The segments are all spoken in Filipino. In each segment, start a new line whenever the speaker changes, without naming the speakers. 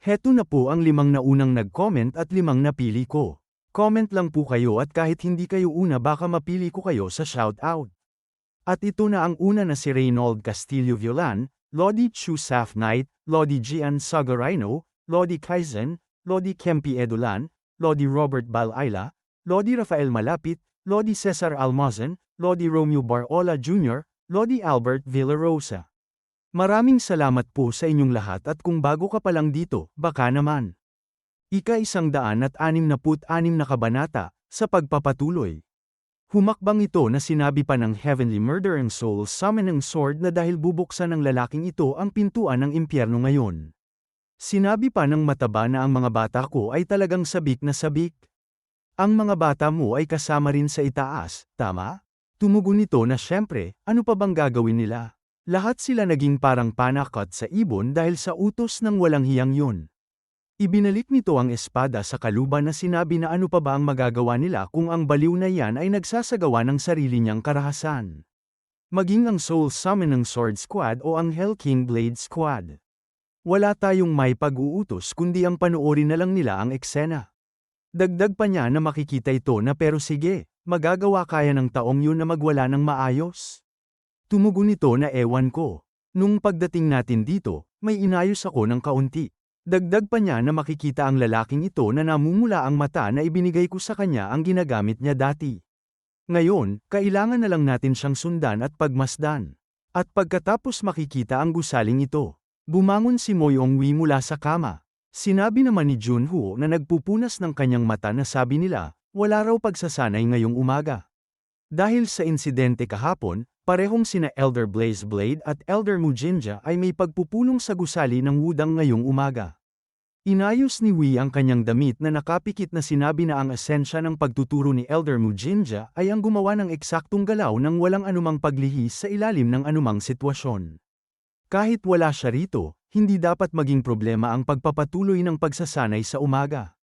Heto na po ang limang na unang nag-comment at limang napili ko. Comment lang po kayo at kahit hindi kayo una baka mapili ko kayo sa shoutout. At ito na ang una na si Reynold Castillo Violan, Lodi Chu Saf Knight, Lodi Gian Sagarino, Lodi Kaizen, Lodi Kempi Edulan, Lodi Robert Balaila, Lodi Rafael Malapit, Lodi Cesar Almazan, Lodi Romeo Barola Jr., Lodi Albert Villarosa. Maraming salamat po sa inyong lahat at kung bago ka pa lang dito, baka naman. Ika isang daan at anim na put anim na kabanata, sa pagpapatuloy. Humakbang ito na sinabi pa ng Heavenly Murdering Soul Summoning Sword na dahil bubuksan ng lalaking ito ang pintuan ng impyerno ngayon. Sinabi pa ng mataba na ang mga bata ko ay talagang sabik na sabik. Ang mga bata mo ay kasama rin sa itaas, tama? Tumugon nito na syempre, ano pa bang gagawin nila? Lahat sila naging parang panakot sa ibon dahil sa utos ng walang hiyang yun. Ibinalik nito ang espada sa kaluban na sinabi na ano pa ba ang magagawa nila kung ang baliw na yan ay nagsasagawa ng sarili niyang karahasan. Maging ang Soul Summoning Sword Squad o ang Hell King Blade Squad. Wala tayong may pag-uutos kundi ang panoorin na lang nila ang eksena. Dagdag pa niya na makikita ito na pero sige, magagawa kaya ng taong yun na magwala ng maayos. Tumugon nito na ewan ko. Nung pagdating natin dito, may inayos ako ng kaunti. Dagdag pa niya na makikita ang lalaking ito na namumula ang mata na ibinigay ko sa kanya ang ginagamit niya dati. Ngayon, kailangan na lang natin siyang sundan at pagmasdan. At pagkatapos makikita ang gusaling ito, bumangon si Moyong Wee mula sa kama. Sinabi naman ni Junho na nagpupunas ng kanyang mata na sabi nila, wala raw pagsasanay ngayong umaga. Dahil sa insidente kahapon, parehong sina Elder Blaze Blade at Elder Mujinja ay may pagpupulong sa gusali ng wudang ngayong umaga. Inayos ni Wee ang kanyang damit na nakapikit na sinabi na ang esensya ng pagtuturo ni Elder Mujinja ay ang gumawa ng eksaktong galaw ng walang anumang paglihis sa ilalim ng anumang sitwasyon. Kahit wala siya rito, hindi dapat maging problema ang pagpapatuloy ng pagsasanay sa umaga.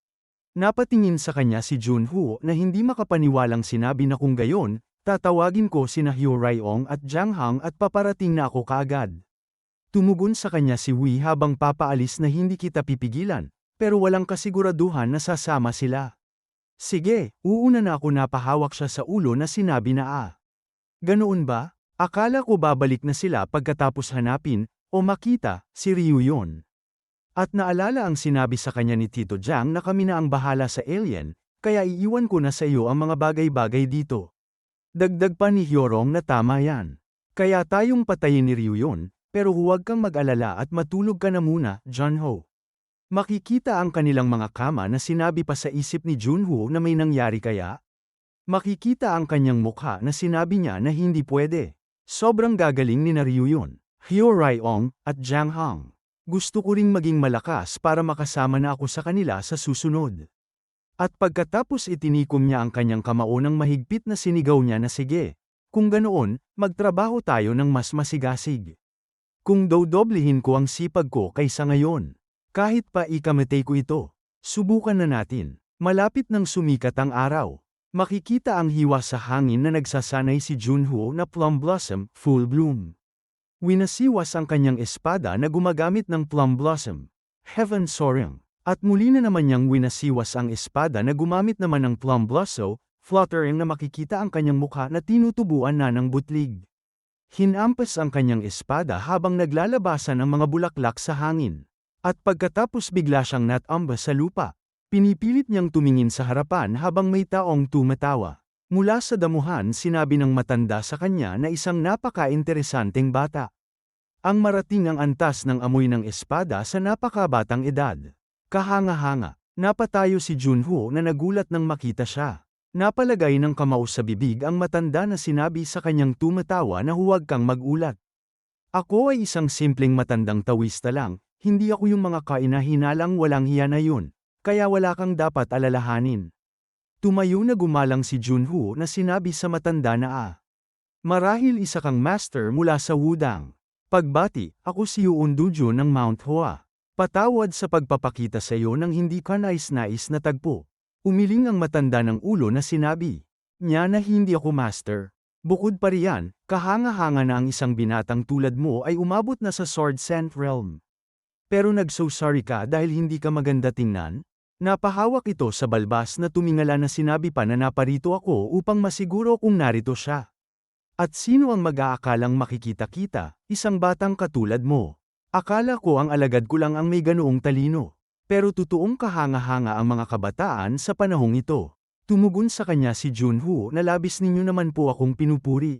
Napatingin sa kanya si Junho na hindi makapaniwalang sinabi na kung gayon, tatawagin ko sina Hyo Rayong at Jiang Hang at paparating na ako kaagad. Tumugon sa kanya si Wei habang papaalis na hindi kita pipigilan, pero walang kasiguraduhan na sasama sila. Sige, uuna na ako napahawak siya sa ulo na sinabi na ah. Ganoon ba? Akala ko babalik na sila pagkatapos hanapin, o makita, si Ryu yon. At naalala ang sinabi sa kanya ni Tito Jiang na kami na ang bahala sa alien, kaya iiwan ko na sa iyo ang mga bagay-bagay dito. Dagdag pa ni Hyorong na tama yan. Kaya tayong patayin ni Ryu yon, pero huwag kang mag-alala at matulog ka na muna, John Ho. Makikita ang kanilang mga kama na sinabi pa sa isip ni Junho na may nangyari kaya? Makikita ang kanyang mukha na sinabi niya na hindi pwede. Sobrang gagaling ni Naryu yun. Hyo Raiong at Jiang Hang. Gusto ko ring maging malakas para makasama na ako sa kanila sa susunod. At pagkatapos itinikom niya ang kanyang kamao ng mahigpit na sinigaw niya na sige. Kung ganoon, magtrabaho tayo ng mas masigasig. Kung dodoblihin ko ang sipag ko kaysa ngayon. Kahit pa ikamatay ko ito. Subukan na natin. Malapit nang sumikat ang araw. Makikita ang hiwa sa hangin na nagsasanay si Junho na plum blossom, full bloom. Winasiwas ang kanyang espada na gumagamit ng plum blossom. Heaven soaring. At muli na naman niyang winasiwas ang espada na gumamit naman ng plum blossom, fluttering na makikita ang kanyang mukha na tinutubuan na ng butlig. Hinampas ang kanyang espada habang naglalabasan ang mga bulaklak sa hangin. At pagkatapos bigla siyang natamba sa lupa. Pinipilit niyang tumingin sa harapan habang may taong tumatawa. Mula sa damuhan sinabi ng matanda sa kanya na isang napaka-interesanteng bata. Ang marating ang antas ng amoy ng espada sa napakabatang edad. Kahanga-hanga, napatayo si Junho na nagulat nang makita siya. Napalagay ng kamao sa bibig ang matanda na sinabi sa kanyang tumatawa na huwag kang magulat. Ako ay isang simpleng matandang tawista lang, hindi ako yung mga kainahinalang walang hiya na yun, kaya wala kang dapat alalahanin. Tumayo na gumalang si Junho na sinabi sa matanda na ah. Marahil isa kang master mula sa Wudang. Pagbati, ako si Yuon Dujo ng Mount Hoa. Patawad sa pagpapakita sa iyo ng hindi ka nais-nais na tagpo. Umiling ang matanda ng ulo na sinabi niya na hindi ako master. Bukod pa riyan, kahanga-hanga na ang isang binatang tulad mo ay umabot na sa Sword Scent Realm. Pero nag-so sorry ka dahil hindi ka maganda tingnan? Napahawak ito sa balbas na tumingala na sinabi pa na naparito ako upang masiguro kung narito siya. At sino ang mag-aakalang makikita-kita, isang batang katulad mo? Akala ko ang alagad ko lang ang may ganoong talino. Pero totoong kahanga-hanga ang mga kabataan sa panahong ito. Tumugon sa kanya si Junho na labis ninyo naman po akong pinupuri.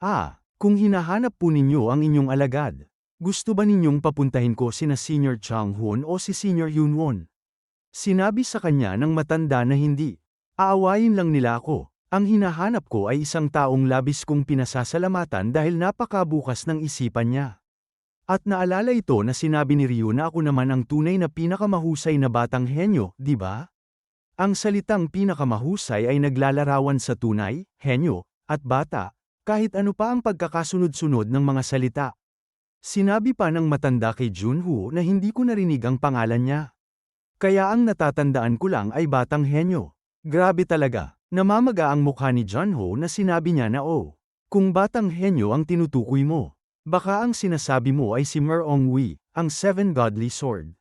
Ah, kung hinahanap po ninyo ang inyong alagad, gusto ba ninyong papuntahin ko sina Senior Chang Hoon o si Senior Yoon Won? Sinabi sa kanya ng matanda na hindi. Aawayin lang nila ako. Ang hinahanap ko ay isang taong labis kong pinasasalamatan dahil napakabukas ng isipan niya. At naalala ito na sinabi ni Ryu na ako naman ang tunay na pinakamahusay na batang henyo, di ba? Ang salitang pinakamahusay ay naglalarawan sa tunay, henyo, at bata, kahit ano pa ang pagkakasunod-sunod ng mga salita. Sinabi pa ng matanda kay Junho na hindi ko narinig ang pangalan niya. Kaya ang natatandaan ko lang ay batang henyo. Grabe talaga, namamaga ang mukha ni Junho na sinabi niya na oh, kung batang henyo ang tinutukoy mo, baka ang sinasabi mo ay si Merong Wei, ang Seven Godly Sword.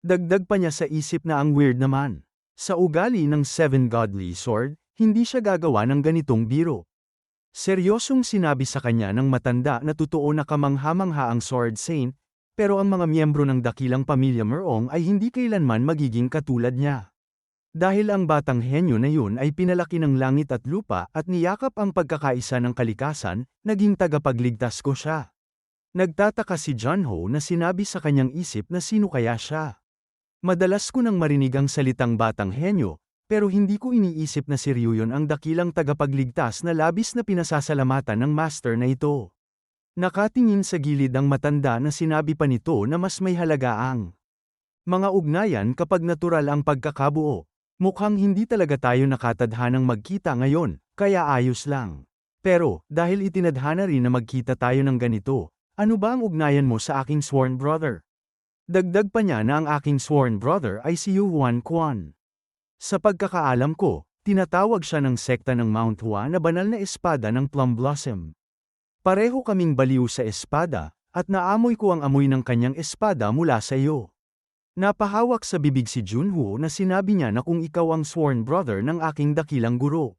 Dagdag pa niya sa isip na ang weird naman. Sa ugali ng Seven Godly Sword, hindi siya gagawa ng ganitong biro. Seryosong sinabi sa kanya ng matanda na totoo na kamangha-mangha ang Sword Saint, pero ang mga miyembro ng dakilang pamilya Merong ay hindi kailanman magiging katulad niya. Dahil ang batang henyo na yun ay pinalaki ng langit at lupa at niyakap ang pagkakaisa ng kalikasan, naging tagapagligtas ko siya. Nagtataka si John Ho na sinabi sa kanyang isip na sino kaya siya. Madalas ko nang marinig ang salitang batang henyo, pero hindi ko iniisip na si Ryuyon ang dakilang tagapagligtas na labis na pinasasalamatan ng master na ito. Nakatingin sa gilid ang matanda na sinabi pa nito na mas may halaga ang mga ugnayan kapag natural ang pagkakabuo. Mukhang hindi talaga tayo nakatadhanang magkita ngayon, kaya ayos lang. Pero, dahil itinadhana rin na magkita tayo ng ganito, ano ba ang ugnayan mo sa aking sworn brother? Dagdag pa niya na ang aking sworn brother ay si Yuan Quan. Sa pagkakaalam ko, tinatawag siya ng sekta ng Mount Hua na banal na espada ng Plum Blossom. Pareho kaming baliw sa espada, at naamoy ko ang amoy ng kanyang espada mula sa iyo. Napahawak sa bibig si Junho na sinabi niya na kung ikaw ang sworn brother ng aking dakilang guro.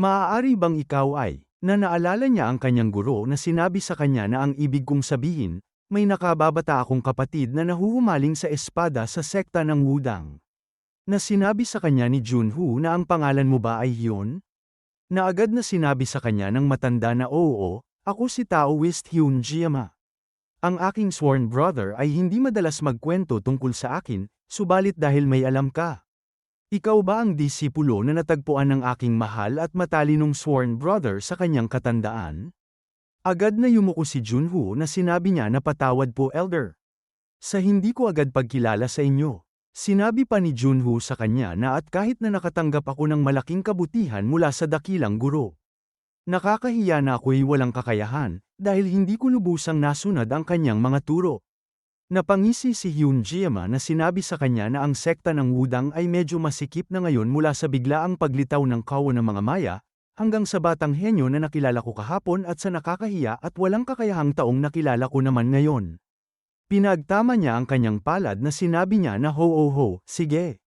Maaari bang ikaw ay, na naalala niya ang kanyang guro na sinabi sa kanya na ang ibig kong sabihin, may nakababata akong kapatid na nahuhumaling sa espada sa sekta ng Wudang. Na sinabi sa kanya ni Junho na ang pangalan mo ba ay yun? Na agad na sinabi sa kanya ng matanda na oo, ako si Tao Wist Hyun Jiama. Ang aking sworn brother ay hindi madalas magkwento tungkol sa akin, subalit dahil may alam ka. Ikaw ba ang disipulo na natagpuan ng aking mahal at matalinong sworn brother sa kanyang katandaan? Agad na yumuko si Junho na sinabi niya na patawad po elder. Sa hindi ko agad pagkilala sa inyo, sinabi pa ni Junho sa kanya na at kahit na nakatanggap ako ng malaking kabutihan mula sa dakilang guro. Nakakahiya na ako'y walang kakayahan, dahil hindi ko lubusang nasunod ang kanyang mga turo. Napangisi si Hyun Jiama na sinabi sa kanya na ang sekta ng Wudang ay medyo masikip na ngayon mula sa biglaang paglitaw ng kawo ng mga Maya, hanggang sa batang henyo na nakilala ko kahapon at sa nakakahiya at walang kakayahang taong nakilala ko naman ngayon. Pinagtama niya ang kanyang palad na sinabi niya na ho ho ho, sige.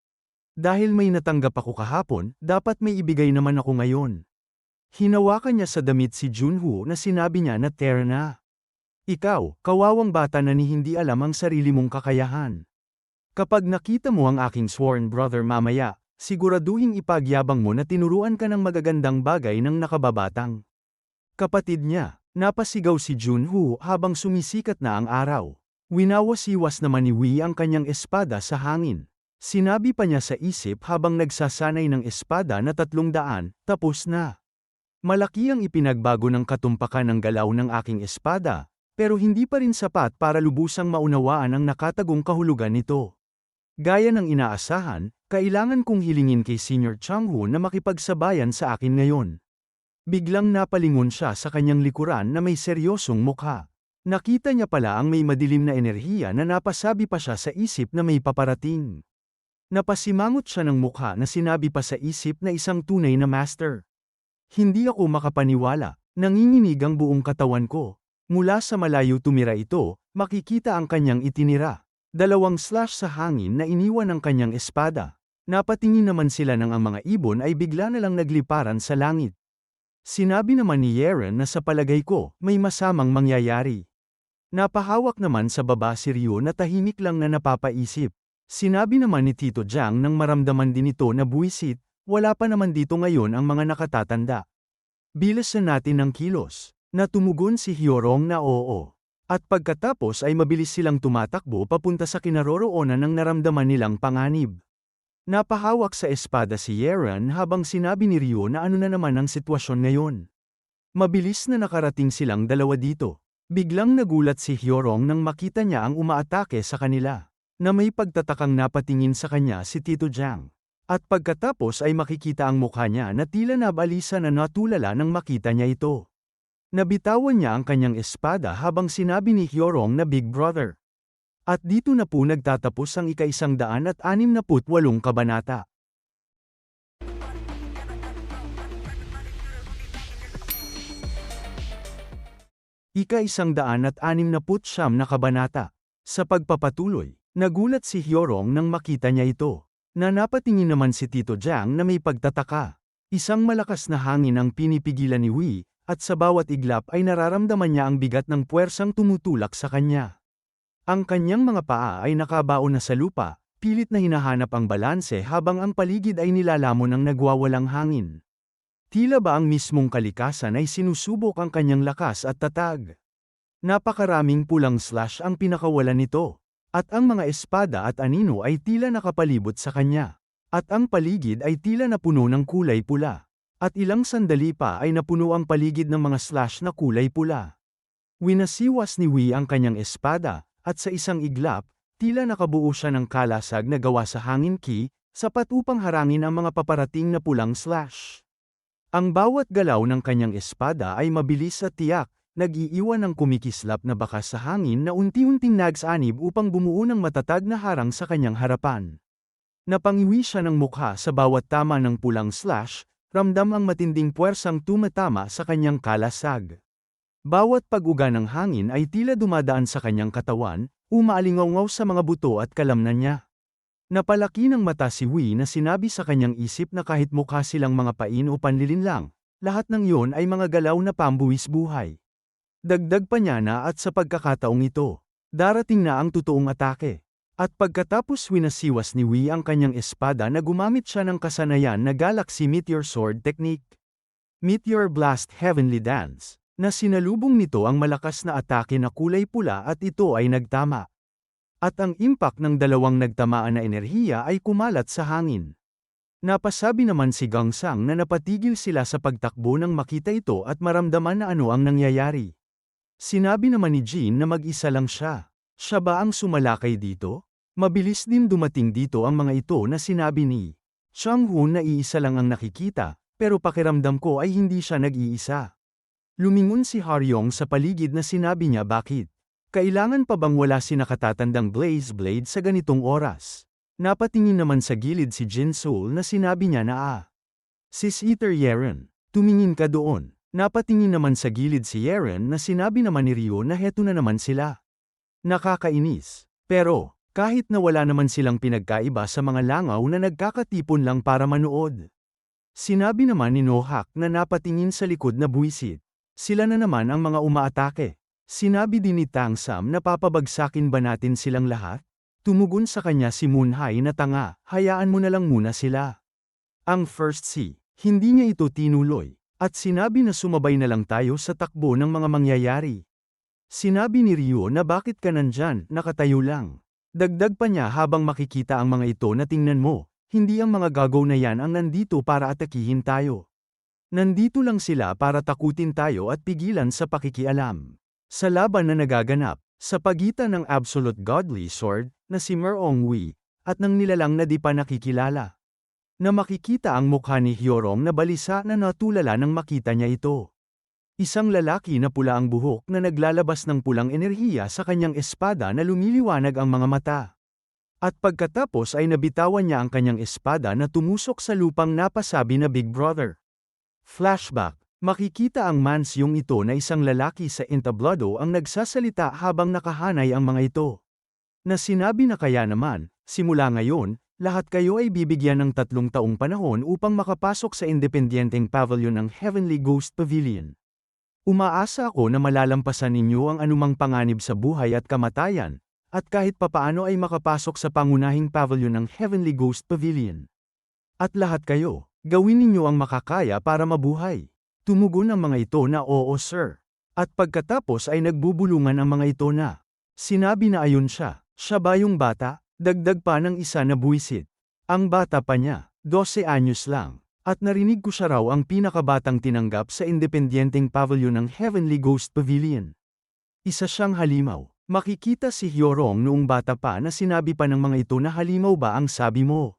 Dahil may natanggap ako kahapon, dapat may ibigay naman ako ngayon. Hinawakan niya sa damit si Junho na sinabi niya na Tera na. Ikaw, kawawang bata na ni hindi alam ang sarili mong kakayahan. Kapag nakita mo ang aking sworn brother mamaya, Siguraduhing ipagyabang mo na tinuruan ka ng magagandang bagay ng nakababatang. Kapatid niya, napasigaw si Junho habang sumisikat na ang araw. Winawasiwas naman ni Wei ang kanyang espada sa hangin. Sinabi pa niya sa isip habang nagsasanay ng espada na tatlong daan, tapos na. Malaki ang ipinagbago ng katumpakan ng galaw ng aking espada, pero hindi pa rin sapat para lubusang maunawaan ang nakatagong kahulugan nito. Gaya ng inaasahan, kailangan kong hilingin kay Senior Changho na makipagsabayan sa akin ngayon. Biglang napalingon siya sa kanyang likuran na may seryosong mukha. Nakita niya pala ang may madilim na enerhiya na napasabi pa siya sa isip na may paparating. Napasimangot siya ng mukha na sinabi pa sa isip na isang tunay na master. Hindi ako makapaniwala, nanginginig ang buong katawan ko. Mula sa malayo tumira ito, makikita ang kanyang itinira. Dalawang slash sa hangin na iniwan ng kanyang espada. Napatingin naman sila nang ang mga ibon ay bigla na lang nagliparan sa langit. Sinabi naman ni Yeren na sa palagay ko, may masamang mangyayari. Napahawak naman sa baba si Ryo na tahimik lang na napapaisip. Sinabi naman ni Tito Jiang nang maramdaman din ito na buwisit, wala pa naman dito ngayon ang mga nakatatanda. Bilasan natin ng kilos, na tumugon si Hyorong na oo. At pagkatapos ay mabilis silang tumatakbo papunta sa kinaroroonan ng naramdaman nilang panganib. Napahawak sa espada si Yeren habang sinabi ni Ryo na ano na naman ang sitwasyon ngayon. Mabilis na nakarating silang dalawa dito. Biglang nagulat si Hyorong nang makita niya ang umaatake sa kanila, na may pagtatakang napatingin sa kanya si Tito Jiang. At pagkatapos ay makikita ang mukha niya na tila nabalisa na natulala nang makita niya ito. Nabitawan niya ang kanyang espada habang sinabi ni Hyorong na Big Brother. At dito na po nagtatapos ang ika-isang daan at anim na put walong kabanata. Ika-isang daan at anim na put siyam na kabanata. Sa pagpapatuloy, nagulat si Hyorong nang makita niya ito. Na napatingin naman si Tito Jiang na may pagtataka. Isang malakas na hangin ang pinipigilan ni Wei, at sa bawat iglap ay nararamdaman niya ang bigat ng puwersang tumutulak sa kanya. Ang kanyang mga paa ay nakabaon na sa lupa, pilit na hinahanap ang balanse habang ang paligid ay nilalamon ng nagwawalang hangin. Tila ba ang mismong kalikasan ay sinusubok ang kanyang lakas at tatag. Napakaraming pulang slash ang pinakawalan nito, at ang mga espada at anino ay tila nakapalibot sa kanya. At ang paligid ay tila napuno ng kulay pula. At ilang sandali pa ay napuno ang paligid ng mga slash na kulay pula. Winasiwas ni Wei ang kanyang espada, at sa isang iglap, tila nakabuo siya ng kalasag na gawa sa hangin ki, sapat upang harangin ang mga paparating na pulang slash. Ang bawat galaw ng kanyang espada ay mabilis at tiyak, nag-iiwan ng kumikislap na bakas sa hangin na unti-unting nagsanib upang bumuo ng matatag na harang sa kanyang harapan. Napangiwi siya ng mukha sa bawat tama ng pulang slash, ramdam ang matinding puwersang tumatama sa kanyang kalasag. Bawat pag-uga ng hangin ay tila dumadaan sa kanyang katawan, umaalingaw sa mga buto at kalamnan niya. Napalaki ng mata si Wei na sinabi sa kanyang isip na kahit mukha silang mga pain o panlilin lang, lahat ng iyon ay mga galaw na pambuwis buhay. Dagdag pa niya na at sa pagkakataong ito, darating na ang totoong atake. At pagkatapos winasiwas ni Wei ang kanyang espada na gumamit siya ng kasanayan na Galaxy Meteor Sword Technique. Meteor Blast Heavenly Dance, na sinalubong nito ang malakas na atake na kulay pula at ito ay nagtama. At ang impact ng dalawang nagtamaan na enerhiya ay kumalat sa hangin. Napasabi naman si Gangsang na napatigil sila sa pagtakbo nang makita ito at maramdaman na ano ang nangyayari. Sinabi naman ni Jean na mag-isa lang siya. Siya ba ang sumalakay dito? Mabilis din dumating dito ang mga ito na sinabi ni Chang Hun na iisa lang ang nakikita, pero pakiramdam ko ay hindi siya nag-iisa. Lumingon si Haryong sa paligid na sinabi niya bakit. Kailangan pa bang wala si nakatatandang Blaze Blade sa ganitong oras? Napatingin naman sa gilid si Jin Soul na sinabi niya na ah. Sis Eater Yeren, tumingin ka doon. Napatingin naman sa gilid si Yeren na sinabi naman ni Ryo na heto na naman sila. Nakakainis. Pero, kahit na wala naman silang pinagkaiba sa mga langaw na nagkakatipon lang para manood. Sinabi naman ni Nohak na napatingin sa likod na buwisit. Sila na naman ang mga umaatake. Sinabi din ni Tang Sam na papabagsakin ba natin silang lahat? Tumugon sa kanya si Moonhai na tanga, hayaan mo na lang muna sila. Ang first C, hindi niya ito tinuloy, at sinabi na sumabay na lang tayo sa takbo ng mga mangyayari. Sinabi ni Ryo na bakit ka nandyan, nakatayo lang. Dagdag pa niya habang makikita ang mga ito na tingnan mo, hindi ang mga gagaw na yan ang nandito para atakihin tayo. Nandito lang sila para takutin tayo at pigilan sa pakikialam. Sa laban na nagaganap, sa pagitan ng Absolute Godly Sword, na si Merong Wei, at ng nilalang na di pa nakikilala. Na makikita ang mukha ni Hyorong na balisa na natulala nang makita niya ito. Isang lalaki na pula ang buhok na naglalabas ng pulang enerhiya sa kanyang espada na lumiliwanag ang mga mata. At pagkatapos ay nabitawan niya ang kanyang espada na tumusok sa lupang napasabi na Big Brother. Flashback, makikita ang mansyong ito na isang lalaki sa entablado ang nagsasalita habang nakahanay ang mga ito. Na sinabi na kaya naman, simula ngayon, lahat kayo ay bibigyan ng tatlong taong panahon upang makapasok sa independyenteng pavilion ng Heavenly Ghost Pavilion. Umaasa ako na malalampasan ninyo ang anumang panganib sa buhay at kamatayan, at kahit papaano ay makapasok sa pangunahing pavilion ng Heavenly Ghost Pavilion. At lahat kayo, gawin ninyo ang makakaya para mabuhay. Tumugon ang mga ito na oo sir. At pagkatapos ay nagbubulungan ang mga ito na. Sinabi na ayon siya, siya ba yung bata? Dagdag pa ng isa na buwisit. Ang bata pa niya, 12 anyos lang. At narinig ko siya raw ang pinakabatang tinanggap sa independyenteng pavilion ng Heavenly Ghost Pavilion. Isa siyang halimaw. Makikita si Hyorong noong bata pa na sinabi pa ng mga ito na halimaw ba ang sabi mo.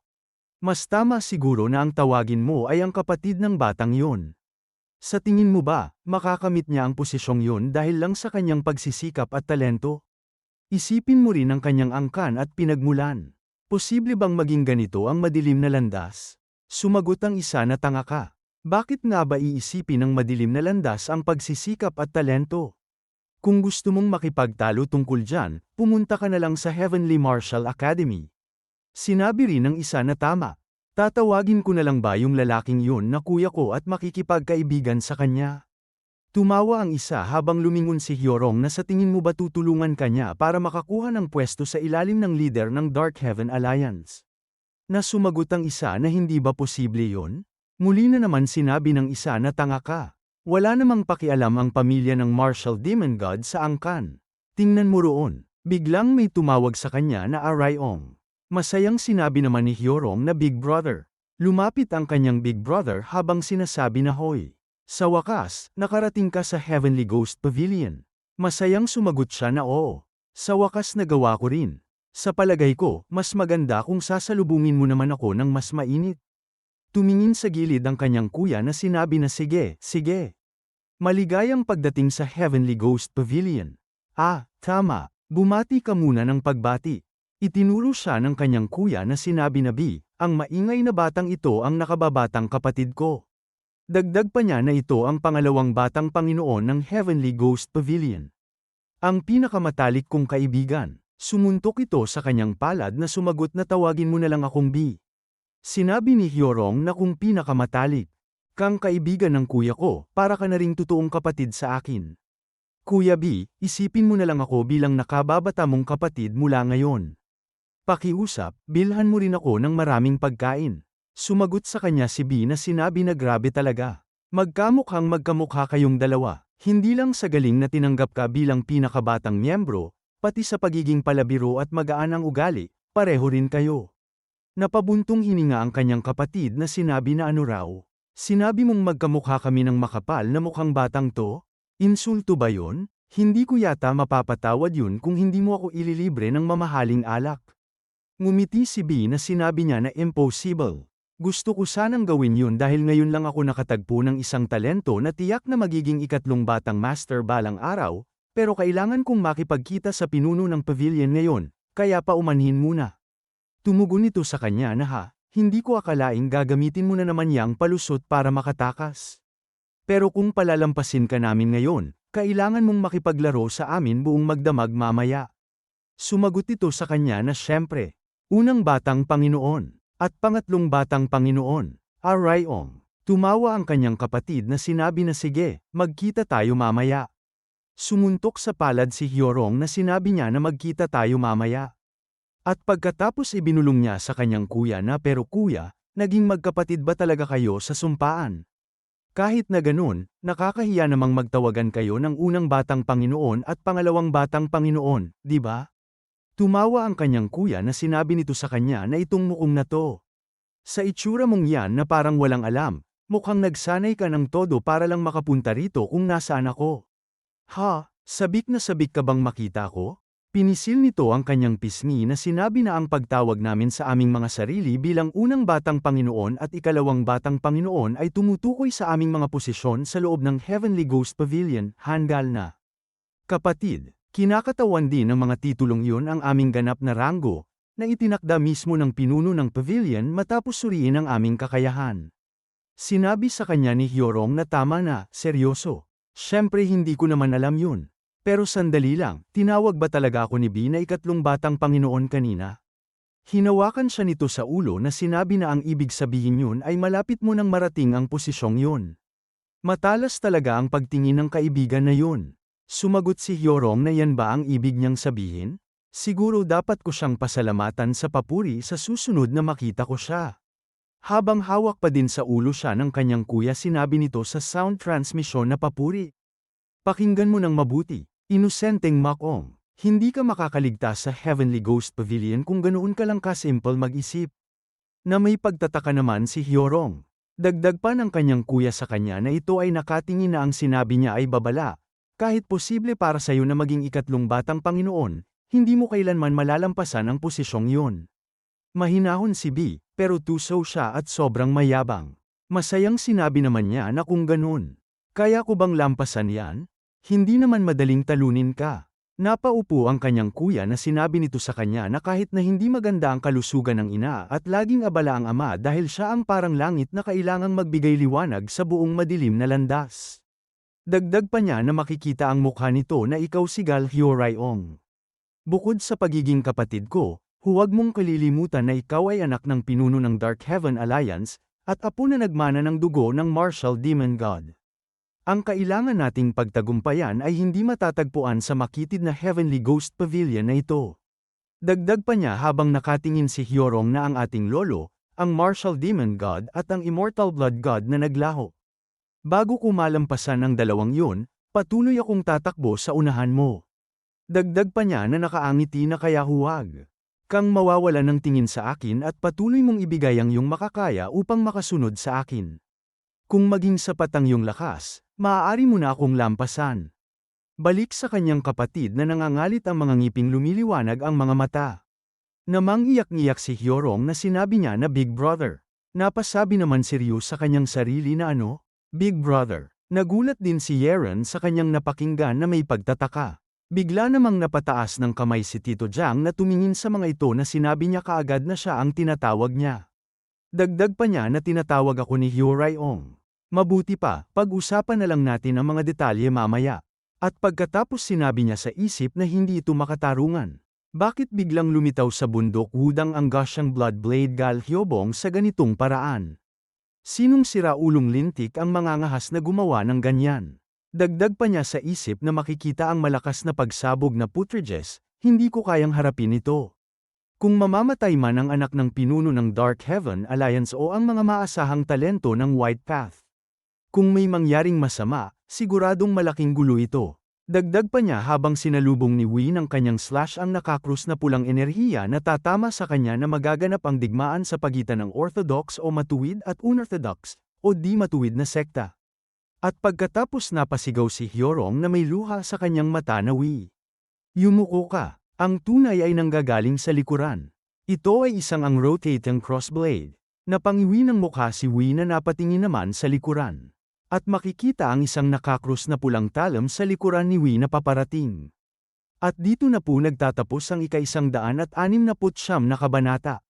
Mas tama siguro na ang tawagin mo ay ang kapatid ng batang yon. Sa tingin mo ba, makakamit niya ang posisyong yun dahil lang sa kanyang pagsisikap at talento? Isipin mo rin ang kanyang angkan at pinagmulan. Posible bang maging ganito ang madilim na landas? Sumagot ang isa na tanga ka. Bakit nga ba iisipin ng madilim na landas ang pagsisikap at talento? Kung gusto mong makipagtalo tungkol dyan, pumunta ka na lang sa Heavenly Martial Academy. Sinabi rin ng isa na tama. Tatawagin ko na lang ba yung lalaking yun na kuya ko at makikipagkaibigan sa kanya? Tumawa ang isa habang lumingon si Hyorong na sa tingin mo ba tutulungan kanya para makakuha ng pwesto sa ilalim ng leader ng Dark Heaven Alliance. Na sumagot ang isa na hindi ba posible yon? Muli na naman sinabi ng isa na tanga ka. Wala namang pakialam ang pamilya ng Martial Demon God sa angkan. Tingnan mo roon, biglang may tumawag sa kanya na Arayong. Masayang sinabi naman ni Hyorong na Big Brother. Lumapit ang kanyang Big Brother habang sinasabi na hoy. Sa wakas, nakarating ka sa Heavenly Ghost Pavilion. Masayang sumagot siya na oo. Sa wakas nagawa ko rin. Sa palagay ko, mas maganda kung sasalubungin mo naman ako ng mas mainit. Tumingin sa gilid ang kanyang kuya na sinabi na sige, sige. Maligayang pagdating sa Heavenly Ghost Pavilion. Ah, tama. Bumati ka muna ng pagbati. Itinuro siya ng kanyang kuya na sinabi na B, ang maingay na batang ito ang nakababatang kapatid ko. Dagdag pa niya na ito ang pangalawang batang Panginoon ng Heavenly Ghost Pavilion. Ang pinakamatalik kong kaibigan, sumuntok ito sa kanyang palad na sumagot na tawagin mo na lang akong B. Sinabi ni Hyorong na kung pinakamatalik, kang kaibigan ng kuya ko, para ka na ring totoong kapatid sa akin. Kuya B, isipin mo na lang ako bilang nakababata mong kapatid mula ngayon. Pakiusap, bilhan mo rin ako ng maraming pagkain. Sumagot sa kanya si B na sinabi na grabe talaga. Magkamukhang magkamukha kayong dalawa, hindi lang sa galing na tinanggap ka bilang pinakabatang miyembro, pati sa pagiging palabiro at magaan ang ugali, pareho rin kayo. Napabuntong hininga ang kanyang kapatid na sinabi na ano raw. Sinabi mong magkamukha kami ng makapal na mukhang batang to? Insulto ba yon? Hindi ko yata mapapatawad yun kung hindi mo ako ililibre ng mamahaling alak. Ngumiti si B na sinabi niya na impossible. Gusto ko sanang gawin yun dahil ngayon lang ako nakatagpo ng isang talento na tiyak na magiging ikatlong batang master balang araw, pero kailangan kong makipagkita sa pinuno ng pavilion ngayon, kaya pa umanhin muna. Tumugon ito sa kanya na ha, hindi ko akalaing gagamitin mo na naman yang palusot para makatakas. Pero kung palalampasin ka namin ngayon, kailangan mong makipaglaro sa amin buong magdamag mamaya. Sumagot ito sa kanya na syempre, Unang batang Panginoon, at pangatlong batang Panginoon, Arayong. Tumawa ang kanyang kapatid na sinabi na sige, magkita tayo mamaya. Sumuntok sa palad si Hyorong na sinabi niya na magkita tayo mamaya. At pagkatapos ibinulong niya sa kanyang kuya na pero kuya, naging magkapatid ba talaga kayo sa sumpaan? Kahit na ganun, nakakahiya namang magtawagan kayo ng unang batang Panginoon at pangalawang batang Panginoon, di ba? Tumawa ang kanyang kuya na sinabi nito sa kanya na itong mukhang na to. Sa itsura mong yan na parang walang alam, mukhang nagsanay ka ng todo para lang makapunta rito kung nasaan ako. Ha, sabik na sabik ka bang makita ko? Pinisil nito ang kanyang pisngi na sinabi na ang pagtawag namin sa aming mga sarili bilang unang batang Panginoon at ikalawang batang Panginoon ay tumutukoy sa aming mga posisyon sa loob ng Heavenly Ghost Pavilion, handal na. Kapatid, Kinakatawan din ng mga titulong yun ang aming ganap na ranggo, na itinakda mismo ng pinuno ng pavilion matapos suriin ang aming kakayahan. Sinabi sa kanya ni Hyorong na tama na, seryoso. Siyempre hindi ko naman alam yun. Pero sandali lang, tinawag ba talaga ako ni B na ikatlong batang Panginoon kanina? Hinawakan siya nito sa ulo na sinabi na ang ibig sabihin yun ay malapit mo nang marating ang posisyong yun. Matalas talaga ang pagtingin ng kaibigan na yun. Sumagot si Hyorong na yan ba ang ibig niyang sabihin? Siguro dapat ko siyang pasalamatan sa papuri sa susunod na makita ko siya. Habang hawak pa din sa ulo siya ng kanyang kuya sinabi nito sa sound transmission na papuri. Pakinggan mo ng mabuti, inosenteng makong. Hindi ka makakaligtas sa Heavenly Ghost Pavilion kung ganoon ka lang kasimple mag-isip. Na may pagtataka naman si Hyorong. Dagdag pa ng kanyang kuya sa kanya na ito ay nakatingin na ang sinabi niya ay babala. Kahit posible para sa iyo na maging ikatlong batang Panginoon, hindi mo kailanman malalampasan ang posisyong yun. Mahinahon si B, pero tuso siya at sobrang mayabang. Masayang sinabi naman niya na kung ganun. Kaya ko bang lampasan yan? Hindi naman madaling talunin ka. Napaupo ang kanyang kuya na sinabi nito sa kanya na kahit na hindi maganda ang kalusugan ng ina at laging abala ang ama dahil siya ang parang langit na kailangang magbigay liwanag sa buong madilim na landas. Dagdag pa niya na makikita ang mukha nito na ikaw si Gal Hyorayong. Bukod sa pagiging kapatid ko, huwag mong kalilimutan na ikaw ay anak ng pinuno ng Dark Heaven Alliance, at apo na nagmana ng dugo ng Martial Demon God. Ang kailangan nating pagtagumpayan ay hindi matatagpuan sa makitid na Heavenly Ghost Pavilion na ito. Dagdag pa niya habang nakatingin si Hyorong na ang ating lolo, ang Martial Demon God at ang Immortal Blood God na naglaho. Bago ko malampasan ang dalawang yun, patuloy akong tatakbo sa unahan mo. Dagdag pa niya na nakaangiti na kaya huwag. Kang mawawala ng tingin sa akin at patuloy mong ibigay ang iyong makakaya upang makasunod sa akin. Kung maging sapat ang iyong lakas, maaari mo na akong lampasan. Balik sa kanyang kapatid na nangangalit ang mga ngiping lumiliwanag ang mga mata. Namang iyak-iyak si Hyorong na sinabi niya na Big Brother. Napasabi naman si Ryu sa kanyang sarili na ano? Big Brother. Nagulat din si Yeron sa kanyang napakinggan na may pagtataka. Bigla namang napataas ng kamay si Tito Jiang na tumingin sa mga ito na sinabi niya kaagad na siya ang tinatawag niya. Dagdag pa niya na tinatawag ako ni Hyorong. Mabuti pa, pag-usapan na lang natin ang mga detalye mamaya. At pagkatapos sinabi niya sa isip na hindi ito makatarungan. Bakit biglang lumitaw sa bundok hudang ang gasyang blood blade gal Hyobong sa ganitong paraan? Sinong siraulong lintik ang mangangahas na gumawa ng ganyan? Dagdag pa niya sa isip na makikita ang malakas na pagsabog na putrages, hindi ko kayang harapin ito. Kung mamamatay man ang anak ng pinuno ng Dark Heaven Alliance o ang mga maasahang talento ng White Path. Kung may mangyaring masama, siguradong malaking gulo ito. Dagdag pa niya habang sinalubong ni Wee ng kanyang slash ang nakakrus na pulang enerhiya na tatama sa kanya na magaganap ang digmaan sa pagitan ng orthodox o matuwid at unorthodox, o di matuwid na sekta. At pagkatapos napasigaw si Hyorong na may luha sa kanyang mata na Wee. Yumuko ka, ang tunay ay nanggagaling sa likuran. Ito ay isang ang rotating crossblade. Napangiwi ng mukha si Wee na napatingin naman sa likuran. At makikita ang isang nakakrus na pulang talam sa likuran ni Wee na paparating. At dito na po nagtatapos ang ika-isang daan at anim na putsyam na kabanata.